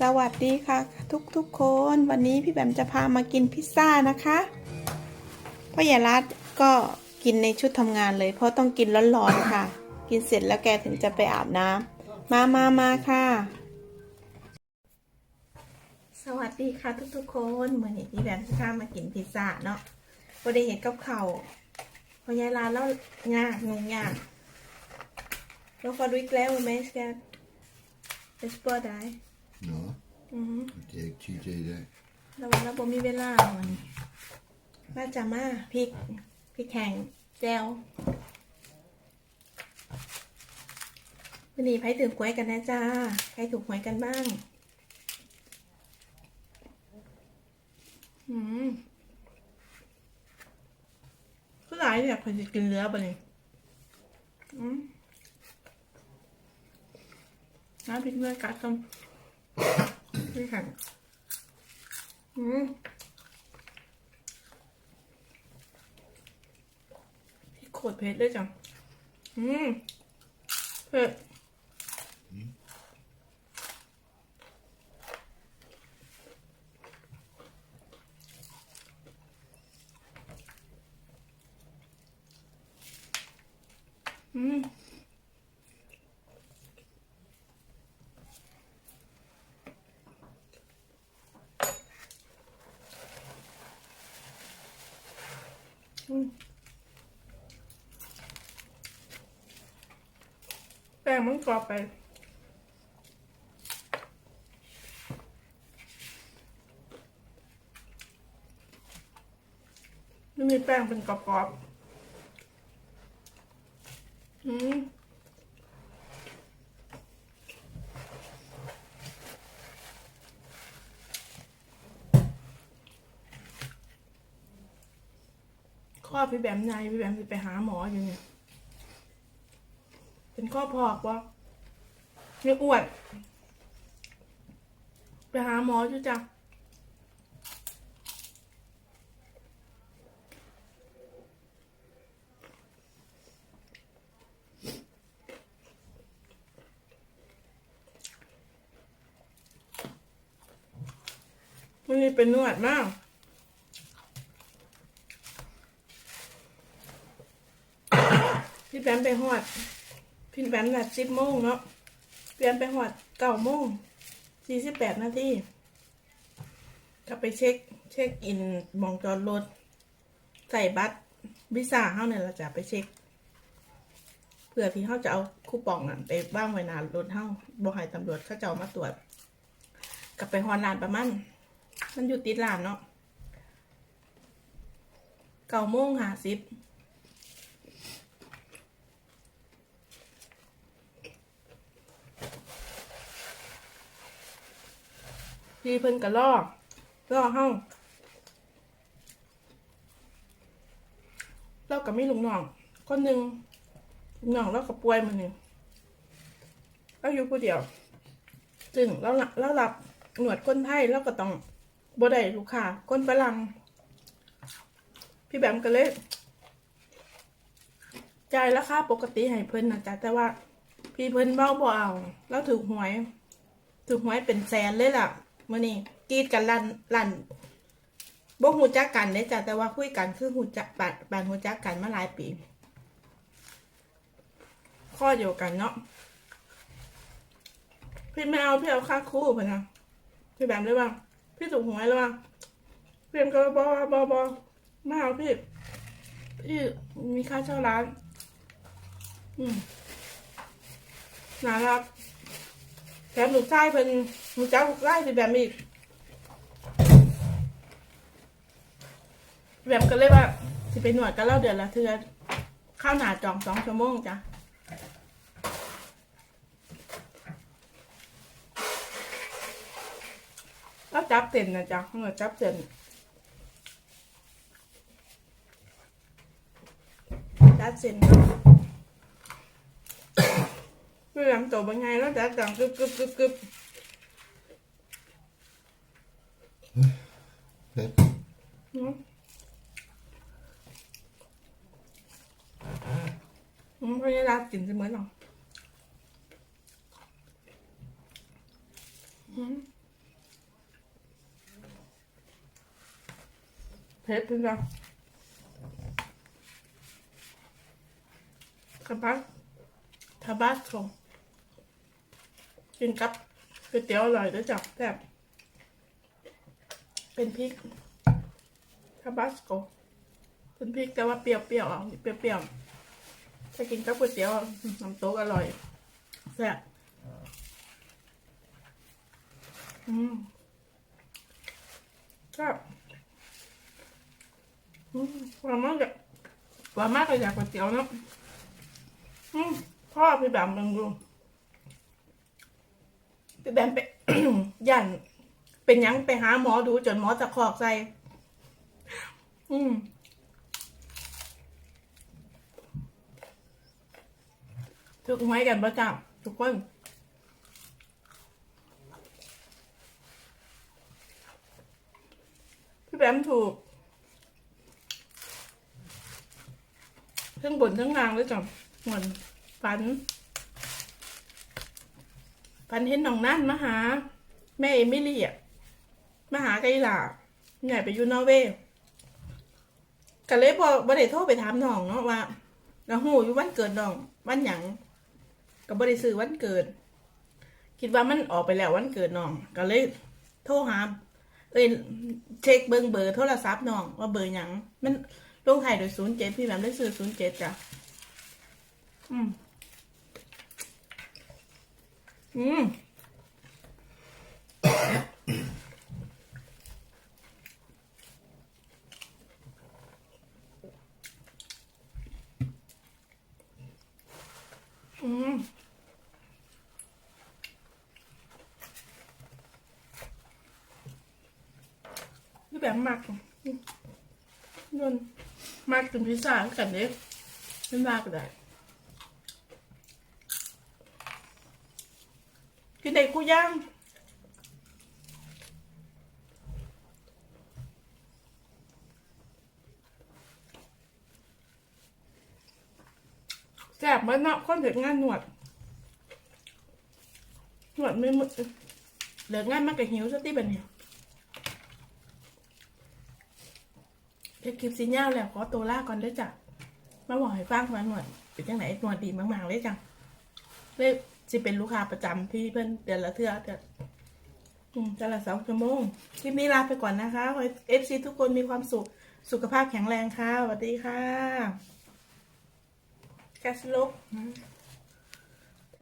สวัสดีค่ะ ทุกทุกคนวันนี้พี่แบมจะพามากินพิซซ่านะคะพ่อใหญ่รัดก็กินในชุดทำงานเลย เพราะต้องกินร้อนๆค่ะ กินเสร็จแล้วแกถึงจะไปอาบน้ำมามามาค่ะ สวัสดีค่ะทุกๆคนเหมือนอย่างที่แบมจะพามากินพิซซ่าเนาะพอได้เห็นกับเขาพ่อใหญ่รัดแล้วยากงงยากแล้วพอดูอีกแล้วไหมสแกนเอ สปอร์ได้ Ja, อืม det er ikke tid til i dag. เราเราบ่มีเวลาวันนี้มาจะมาพริกพริกแข็งแจววันนี้ไพ่ถือหวยกันนะจ้าใครถูกหวยกันบ้าง อืมก็หลายเนี่ยคนจะกินเนื้อไปเลยอืมน้ำพริกเนื้อกัดกัน พริกแข็งอืมพี่โคตรเผ็ดเลยจังอืมเผ็ดอืม แป้งมันกรอบไป ไม่มีแป้งเป็นกรอบๆ อืมข้อพี่แบมนายพี่แบมจะไปหาหมออยู่เนี่ย เป็นข้อพอกวะไม่อ้วนไปหาหมอจุจ้ะมันนี่เป็นนวดมาก พี่แปมไปหอด พี่แปมนัดสิบโมงเนาะพี่แปมไปหอดเก้าโมงสี่สิบแปดนาทีก็ไปเช็ค เช็คอินมองจอดรถใส่บัตรวิซ่าเฮาเนี่ยเราจะไปเช็คเพื่อที่เขาจะเอาคูปองน่ะไปบ้างไว้นารถเฮาบ่ให้ตำรวจเขาจะเอามาตรวจกลับไปฮอนลานประมาณมันอยู่ติดลานเนาะเก้าโมงห้าสิบ พี่เพิ่นก็ล่อล่อเฮาเราก็มีลุงน้องคนหนึ่งลุงน้องเราก็ป่วยมือหนึ่งเราอยู่ผู้เดียวจึงเราเรารับหนวดคนไทยเราก็ต้องบ่ได้ลูกค้าคนฝรั่งพี่แบมก็เลยจ่ายราคาปกติให้เพิ่นนะจ๊ะแต่ว่า พี่เพิ่นเบ้าบ่เอาเราถูกหวยถูกหวยเป็นแสนเลยล่ะ มื่อนี้กีดกันลั่นลั่นบ่หูจักกันเด้จ้ะแต่ว่าคุยกันคือหูจักบานบานหูจักกันมาหลายปี ข้อเดียวกันเนาะพี่ไม่เอาพี่เอาค่าคู่เพื่อนะพี่แบบเลยว่า พี่ถูกหวยเลยว่าพี่เอ็มก็บอบอบอไม่เอาพี่พี่มีค่าเช่าร้าน อืมน่ารักแถมลูกชายเป็น ลูกเจ้าลูกไล่เป็นแบบอีกแบบก็เลยว่าสิไปหนวดก็เล่าเดือนละเทือข้าวหนาจองสองชั่วโมงจ้ะแล้วจับเต็นนะจ๊ะหนวดจับเต็นจับเต็นเพื่อทำตัวเป็นไงแล้วจับจังกึบกึบกึบกึบ อืมพยาลากลิ่นเสมอหรอเผ็ดจริงจังกระปักทาบ้านชงกินกับก๋วยเตี๋ยวอร่อยด้วยจ้ะแซ่บ เป็นพริกทาบาสโกเป็นพริกแต่ว่าเปรี้ยวๆอะเปรี้ยวๆถ้ากินกับก๋วยเตี๋ยวน้ำโต๊กอร่อยแซ่บอืมครับอืมหวานมากเลยหวานมากเลยอยากก๋วยเตี๋ยวเนาะอืมพ่อพี่แบมมึงดูพี่แบมไป ยัน เป็นยังไปหาหมอดูจนหมอตะคอกใส่อืมถูกไหมกันประจับทุกคนพี่แบมถูกทั้งบนทั้งล่างเลยจ้ะเหมือนฝันฝันเห็นน้องนั่นมาหา แม่เอมิลี่อะ มาหาไกหลาใหญ่ไปอยู่นอร์เวย์ก็เลยบอกบ่ได้โทรไปถามน้องเนาะว่าเราหูอยู่วันเกิดน้อง วันหยังก็บ่ได้ซื้อวันเกิด คิดว่ามันออกไปแล้ววันเกิดน้อง ก็เลยโทรหาเอ้ยเช็คเบิ่งเบอร์โทรศัพท์น้องว่าเบอร์หยังมันลงถ่ายโดยศูนย์เจ็ดพี่แบบได้ซื้อศูนย์เจ็ดจ้ะอืมอืม อืม นี่ แบบมากนนมากถึงพิซซ่ากันเด็กไม่มาก็ได้กินได้กูย่างแซ่บมือนเนาะคนเถึงงานหนวด หนวดไม่หมดเหลืองานมากกับหิวสติบันเนี่ย เดี๋ยวคลิปสีเงาแล้วขอตัวลาก่อนด้วยจ้ะมาบอกให้ฟังว่าหนวดเป็นยังไงหนวดดีมากๆเลยจ้ะเลยสิเป็นลูกค้าประจำที่เพื่อนเดือนละเทื่อเดือนอืมเดือนละสองชั่วโมง คลิปนี้ลาไปก่อนนะคะเอฟซีทุกคนมีความสุข สุขภาพแข็งแรงค่ะสวัสดีค่ะแคสโลก